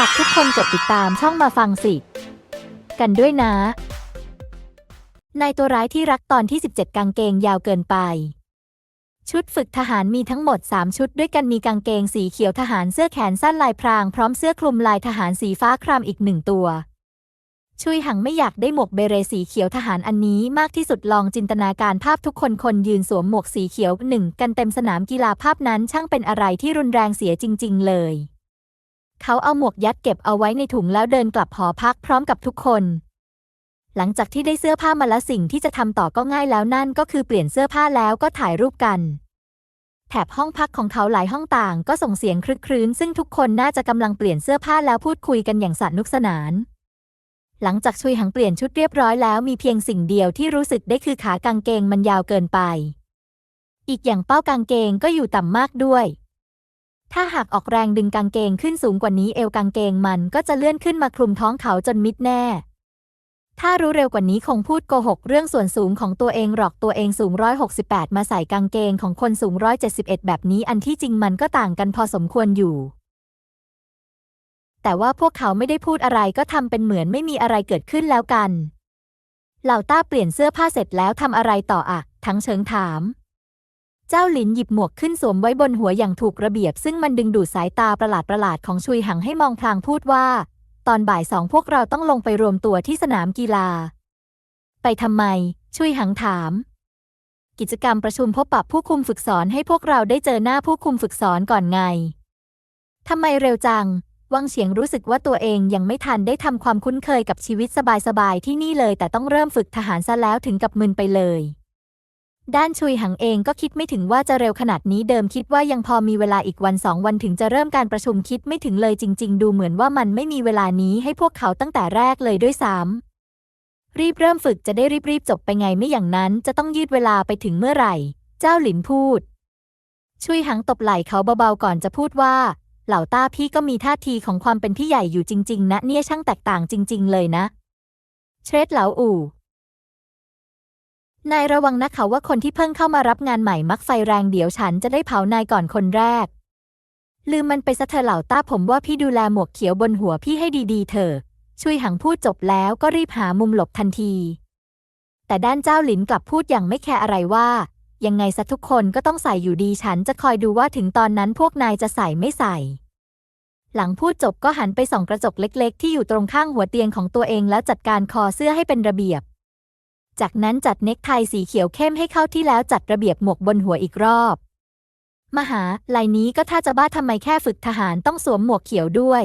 ฝากทุกคนกดติดตามช่องมาฟังสิ กันด้วยนะ นายตัวร้ายที่รักตอนที่ 17 กางเกงยาวเกินไป ชุดฝึกทหารมีทั้งหมด 3 ชุดด้วยกันมีกางเกงสีเขียวทหารเสื้อแขนสั้นลายพรางพร้อมเสื้อคลุมลายทหารสีฟ้าครามอีกหนึ่งตัวชุยหังไม่อยากได้หมวกเบเรสีเขียวทหารอันนี้มากที่สุดลองจินตนาการภาพทุกคนคนยืนสวมหมวกสีเขียวหนึ่งกันเต็มสนามกีฬาภาพนั้นช่างเป็นอะไรที่รุนแรงเสียจริง ๆ เลย เขาเอาหมวกยัดเก็บเอาไว้ในถุงแล้วเดินกลับหอพักพร้อมกับทุกคน หลังจากที่ได้เสื้อผ้ามาแล้วสิ่งที่จะทำต่อก็ง่ายแล้วนั่นก็คือเปลี่ยนเสื้อผ้าแล้วก็ถ่ายรูปกัน แถบห้องพักของเขาหลายห้องต่างก็ส่งเสียงครึกครื้น ซึ่งทุกคนน่าจะกำลังเปลี่ยนเสื้อผ้าแล้วพูดคุยกันอย่างสนุกสนาน หลังจากชุยหังเปลี่ยนชุดเรียบร้อยแล้วมีเพียงสิ่งเดียวที่รู้สึกได้คือขากางเกงมันยาวเกินไป อีกอย่างเป้ากางเกงก็อยู่ต่ำมากด้วย ถ้าหากออกแรงดึงกางเกงขึ้นสูงกว่านี้เอวกางเกงมันก็จะเลื่อนขึ้นมาคลุมท้องเขาจนมิดแน่ ถ้ารู้เร็วกว่านี้คงพูดโกหกเรื่องส่วนสูงของตัวเองหรอกตัวเองสูง 168 มาใส่กางเกงของคนสูง 171 แบบนี้อันที่จริงมันก็ต่างกันพอสมควรอยู่ แต่ว่าพวกเขาไม่ได้พูดอะไรก็ทำเป็นเหมือนไม่มีอะไรเกิดขึ้นแล้วกันเหล่าต้าเปลี่ยนเสื้อผ้าเสร็จแล้วทำอะไรต่ออะทั้งเชิงถาม เจ้าหลินหยิบหมวกขึ้นสวมไว้บนหัวอย่างถูกระเบียบ ซึ่งมันดึงดูดสายตาประหลาดประหลาดของชุยหังให้มองพลางพูดว่า ตอนบ่ายสองพวกเราต้องลงไปรวมตัวที่สนามกีฬา ไปทำไม ชุยหังถาม กิจกรรมประชุมพบปะผู้คุมฝึกสอนให้พวกเราได้เจอหน้าผู้คุมฝึกสอนก่อนไงทำไมเร็วจัง วังเฉียงรู้สึกว่าตัวเองยังไม่ทันได้ทำความคุ้นเคยกับชีวิตสบายๆที่นี่เลย แต่ต้องเริ่มฝึกทหารซะแล้วถึงกับมึนไปเลย ด้านชุยหังเองก็คิดไม่ถึงว่าจะเร็วขนาดนี้เดิมคิดว่ายังพอมีเวลาอีกวันสองวันถึงจะเริ่มการประชุมคิดไม่ถึงเลยจริง ๆ ดูเหมือนว่ามันไม่มีเวลานี้ให้พวกเขาตั้งแต่แรกเลยด้วยซ้ำรีบเริ่มฝึกจะได้รีบๆจบไปไงไม่อย่างนั้น จะต้องยืดเวลาไปถึงเมื่อไหร่ เจ้าหลินพูด ชุยหังตบไหล่เขาเบาๆก่อนจะพูดว่า เหล่าต้าพี่ก็มีท่าทีของความเป็นพี่ใหญ่อยู่จริง ๆ นะเนี่ยช่างแตกต่างจริง ๆ เลยนะเทรดเหลาอู่ นายระวังนะเขาว่าคนที่เพิ่งเข้ามารับงานใหม่มักไฟแรงเดี๋ยวฉันจะได้เผานายก่อนคนแรก ลืมมันไปซะเธอเหล่าต้าผมว่าพี่ดูแลหมวกเขียวบนหัวพี่ให้ดีๆเถอะช่วยหังพูดจบแล้วก็รีบหามุมหลบทันที แต่ด้านเจ้าหลินกลับพูดอย่างไม่แคร์อะไรว่า ยังไงซะทุกคนก็ต้องใส่อยู่ดีฉันจะคอยดูว่าถึงตอนนั้นพวกนายจะใส่ไม่ใส่ หลังพูดจบก็หันไปส่องกระจกเล็ก ๆ ที่อยู่ตรงข้างหัวเตียงของตัวเองแล้วจัดการคอเสื้อให้เป็นระเบียบ จากนั้นจัดเน็กไทสีเขียวเข้มให้เข้าที่แล้วจัดระเบียบหมวกบนหัวอีกรอบ มหาลายนี้ก็ถ้าจะบ้าทำไมแค่ฝึกทหารต้องสวมหมวกเขียวด้วย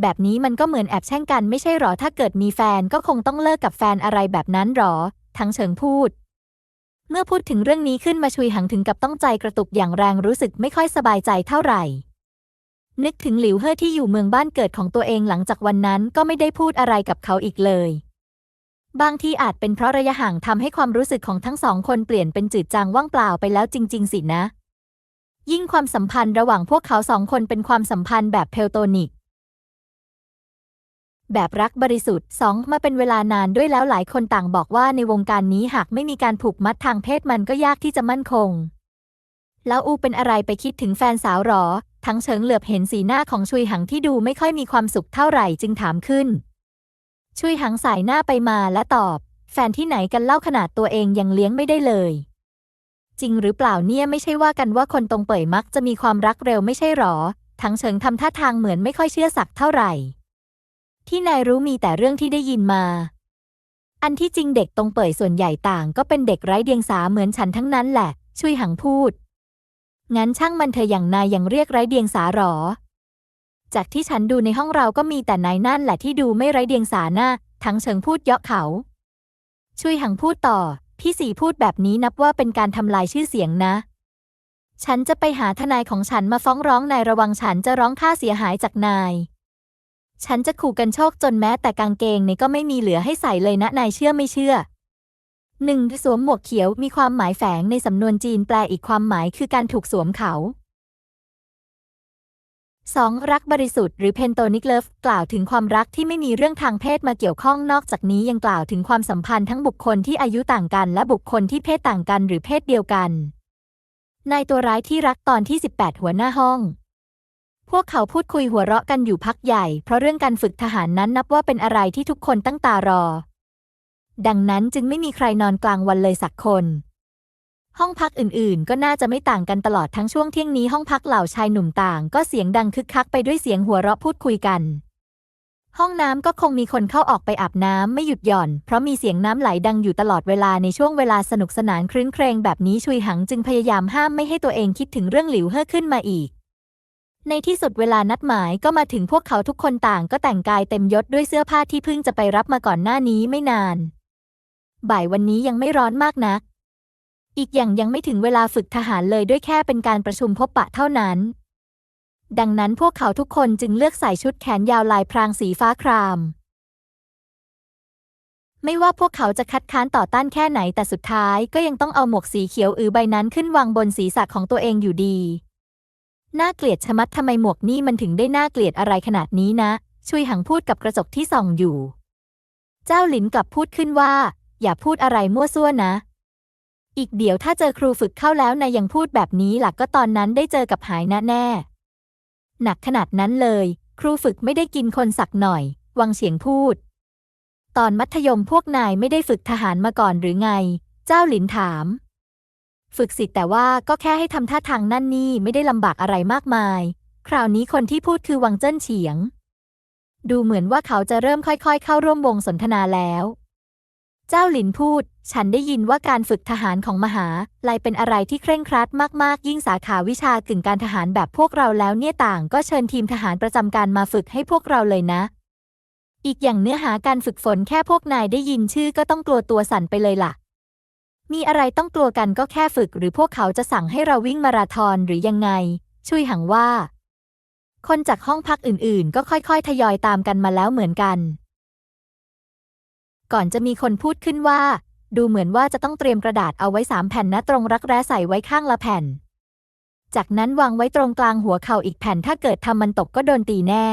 แบบนี้มันก็เหมือนแอบแช่งกันไม่ใช่หรอถ้าเกิดมีแฟนก็คงต้องเลิกกับแฟนอะไรแบบนั้นหรอ ทั้งเชิงพูด เมื่อพูดถึงเรื่องนี้ขึ้นมาชุยหังถึงกับต้องใจกระตุกอย่างแรงรู้สึกไม่ค่อยสบายใจเท่าไหร่นึกถึงหลิวเฮ่อที่อยู่เมืองบ้านเกิดของตัวเองหลังจากวันนั้นก็ไม่ได้พูดอะไรกับเขาอีกเลย บางทีอาจเป็นเพราะระยะห่างทำให้ความรู้สึกของทั้งสองคนเปลี่ยนเป็นจืดจางว่างเปล่าไปแล้วจริง ๆ สินะ ยิ่งความสัมพันธ์ระหว่างพวกเขาสองคนเป็นความสัมพันธ์แบบเพลโตนิก แบบรักบริสุทธิ์สองมาเป็นเวลานานด้วยแล้วหลายคนต่างบอกว่าในวงการนี้หากไม่มีการผูกมัดทางเพศมันก็ยากที่จะมั่นคง แล้วอูเป็นอะไรไปคิดถึงแฟนสาวหรอ ทั้งเฉิงเหลือบเห็นสีหน้าของชุยหังที่ดูไม่ค่อยมีความสุขเท่าไหร่จึงถามขึ้น ชุยหังสายหน้าไปมาและตอบ แฟนที่ไหนกันเล่าขนาดตัวเองยังเลี้ยงไม่ได้เลย จริงหรือเปล่าเนี่ยไม่ใช่ว่ากันว่าคนตรงเป่ยมักจะมีความรักเร็วไม่ใช่หรอ ทั้งเฉิงทำท่าทางเหมือนไม่ค่อยเชื่อสักเท่าไหร่ ที่นายรู้มีแต่เรื่องที่ได้ยินมา อันที่จริงเด็กตรงเป่ยส่วนใหญ่ต่าง ก็เป็นเด็กไร้เดียงสาเหมือนฉันทั้งนั้นแหละชุยหังพูด งั้นช่างมันเธออย่างนายยังเรียกไร้เดียงสาหรอ จากที่ฉันดูในห้องเราก็มีแต่นายนั่นแหละที่ดูไม่ไร้เดียงสาหน้า ทั้งเฉิงพูดเยาะเขาชุยหังพูดต่อ พี่สีพูดแบบนี้นับว่าเป็นการทำลายชื่อเสียงนะ ฉันจะไปหาทนายของฉันมาฟ้องร้องนายระวังฉันจะร้องค่าเสียหายจากนาย ฉันจะขู่กันโชคจนแม้แต่กางเกงในก็ไม่มีเหลือให้ใส่เลยนะนายเชื่อไม่เชื่อหนึ่งสวมหมวกเขียวมีความหมายแฝงในสำนวนจีนแปลอีกความหมายคือการถูกสวมเขา 2. รักบริสุทธิ์หรือเพนโตนิกเลิฟกล่าวถึงความรักที่ไม่มีเรื่องทางเพศมาเกี่ยวข้องนอกจากนี้ยังกล่าวถึงความสัมพันธ์ทั้งบุคคลที่อายุต่างกัน และบุคคลที่เพศต่างกันหรือเพศเดียวกันนายตัวร้ายที่รักตอนที่ 18 หัวหน้าห้อง พวกเขาพูดคุยหัวเราะกันอยู่พักใหญ่ เพราะเรื่องการฝึกทหารนั้นนับว่าเป็นอะไรที่ทุกคนตั้งตารอ ดังนั้นจึงไม่มีใครนอนกลางวันเลยสักคน ห้องพักอื่นๆ ก็น่าจะไม่ต่างกันตลอดทั้งช่วงเที่ยงนี้ห้องพักเหล่าชายหนุ่มต่าง ก็เสียงดังคึกคักไปด้วยเสียงหัวเราะพูดคุยกัน ห้องน้ำก็คงมีคนเข้าออกไปอาบน้ำไม่หยุดหย่อน เพราะมีเสียงน้ำไหลดังอยู่ตลอดเวลาในช่วงเวลาสนุกสนานครื้นเครงแบบนี้ชุยหังจึงพยายามห้ามไม่ให้ตัวเองคิดถึงเรื่องหลิวเฮ่อขึ้นมาอีก ในที่สุดเวลานัดหมายก็มาถึงพวกเขาทุกคนต่างก็แต่งกายเต็มยศด้วยเสื้อผ้าที่เพิ่งจะไปรับมาก่อนหน้านี้ไม่นาน บ่ายวันนี้ยังไม่ร้อนมากนัก อีกอย่างยังไม่ถึงเวลาฝึกทหารเลยด้วยแค่เป็นการประชุมพบปะเท่านั้น ดังนั้นพวกเขาทุกคนจึงเลือกใส่ชุดแขนยาวลายพรางสีฟ้าคราม ไม่ว่าพวกเขาจะคัดค้านต่อต้านแค่ไหนแต่สุดท้ายก็ยังต้องเอาหมวกสีเขียวอือใบนั้นขึ้นวางบนศีรษะของตัวเองอยู่ดี น่าเกลียดชะมัดทำไมหมวกนี่มันถึงได้น่าเกลียดอะไรขนาดนี้นะชุยหังพูดกับกระจกที่ส่องอยู่ เจ้าหลินกลับพูดขึ้นว่า อย่าพูดอะไรมั่วซั่วนะ อีกเดี๋ยวถ้าเจอครูฝึกเข้าแล้วนายยังพูดแบบนี้หลักก็ตอนนั้นได้เจอกับหายนะแน่ หนักขนาดนั้นเลย ครูฝึกไม่ได้กินคนสักหน่อย วังเฉียงพูด ตอนมัธยมพวกนายไม่ได้ฝึกทหารมาก่อนหรือไง เจ้าหลินถาม ฝึกสิแต่ว่าก็แค่ให้ทำท่าทางนั่นนี่ไม่ได้ลำบากอะไรมากมาย คราวนี้คนที่พูดคือวังเจิ้นเฉียง ดูเหมือนว่าเขาจะเริ่มค่อยๆ เข้าร่วมวงสนทนาแล้ว เจ้าหลินพูด ฉันได้ยินว่าการฝึกทหารของมหาลัยเป็นอะไรที่เคร่งครัดมาก ๆ ยิ่งสาขาวิชากึ่งการทหารแบบพวกเราแล้วเนี่ยต่าง ก็เชิญทีมทหารประจำการมาฝึกให้พวกเราเลยนะ อีกอย่างเนื้อหาการฝึกฝนแค่พวกนายได้ยินชื่อก็ต้องกลัวตัวสั่นไปเลยล่ะ มีอะไรต้องกลัวกันก็แค่ฝึก หรือพวกเขาจะสั่งให้เราวิ่งมาราธอนหรือยังไง ช่วยหังว่า คนจากห้องพักอื่น ๆ ก็ค่อย ๆ ทยอยตามกันมาแล้วเหมือนกัน ก่อนจะมีคนพูดขึ้นว่า ดูเหมือนว่าจะต้องเตรียมกระดาษเอาไว้สามแผ่นนะตรงรักแร้ใส่ไว้ข้างละแผ่น จากนั้นวางไว้ตรงกลางหัวเข่าอีกแผ่นถ้าเกิดทำมันตกก็โดนตีแน่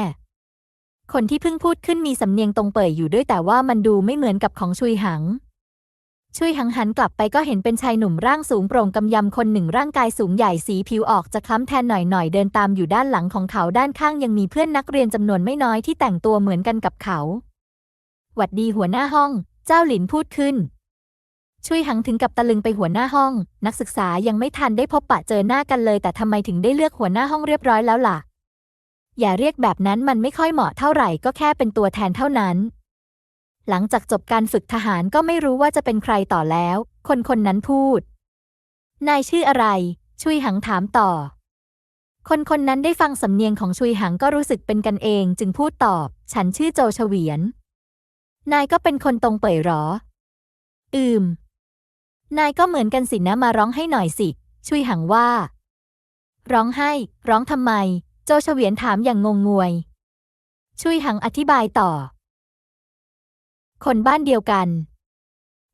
คนที่เพิ่งพูดขึ้นมีสำเนียงตรงเป่ยอยู่ด้วยแต่ว่ามันดูไม่เหมือนกับของชุยหังชุยหังหันกลับไปก็เห็นเป็นชายหนุ่มร่างสูงโปร่งกำยำคนหนึ่งร่างกายสูงใหญ่สีผิวออกจะคล้ำแทนหน่อยๆ เดินตามอยู่ด้านหลังของเขาด้านข้างยังมีเพื่อนนักเรียนจำนวนไม่น้อยที่แต่งตัวเหมือนกันกับเขา หวัดดีหัวหน้าห้อง เจ้าหลินพูดขึ้น ช่วยหังถึงกับตะลึงไปหัวหน้าห้อง นักศึกษายังไม่ทันได้พบปะเจอหน้ากันเลย แต่ทำไมถึงได้เลือกหัวหน้าห้องเรียบร้อยแล้วล่ะ อย่าเรียกแบบนั้นมันไม่ค่อยเหมาะเท่าไหร่ก็แค่เป็นตัวแทนเท่านั้น หลังจากจบการฝึกทหารก็ไม่รู้ว่าจะเป็นใครต่อแล้ว คนคนนั้นพูด นายชื่ออะไรชุยหังถามต่อ คนคนนั้นได้ฟังสำเนียงของชุยหังก็รู้สึกเป็นกันเอง จึงพูดตอบ ฉันชื่อโจเฉวียน นายก็เป็นคนตรงเป่ยหรอ อืม นายก็เหมือนกันสินะมาร้องให้หน่อยสิชุยหังว่า ร้องให้ ร้องทำไม โจเฉวียนถามอย่างงงงวยชุยหังอธิบายต่อ คนบ้านเดียวกัน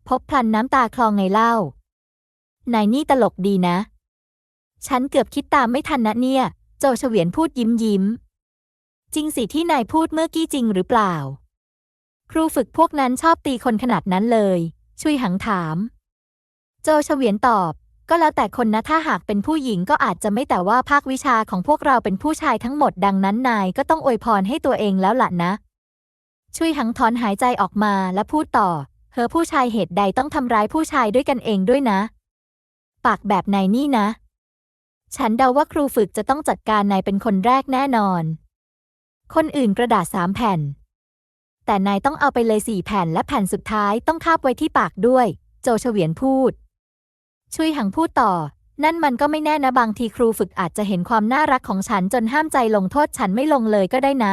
พบพลันน้ำตาคลองไงเล่า นายนี่ตลกดีนะ ฉันเกือบคิดตามไม่ทันนะเนี่ย โจเฉวียนพูดยิ้มยิ้ม จริงสิที่นายพูดเมื่อกี้จริงหรือเปล่า ครูฝึกพวกนั้นชอบตีคนขนาดนั้นเลย ชุยหังถาม โจเฉวียนตอบ ก็แล้วแต่คนนะถ้าหากเป็นผู้หญิงก็อาจจะไม่แต่ว่าภาควิชาของพวกเราเป็นผู้ชายทั้งหมดดังนั้นนายก็ต้องอวยพรให้ตัวเองแล้วล่ะนะ ชุยหังถอนหายใจออกมาและพูดต่อเธอผู้ชายเหตุใดต้องทำร้ายผู้ชายด้วยกันเองด้วยนะ ปากแบบนายนี่นะ ฉันเดาว่าครูฝึกจะต้องจัดการนายเป็นคนแรกแน่นอน คนอื่นกระดาษสามแผ่น แต่นายต้องเอาไปเลยสี่แผ่นและแผ่นสุดท้ายต้องคาบไว้ที่ปากด้วย โจเฉวียนพูดชุยหังพูดต่อ นั่นมันก็ไม่แน่นะบางทีครูฝึกอาจจะเห็นความน่ารักของฉันจนห้ามใจลงโทษฉันไม่ลงเลยก็ได้นะ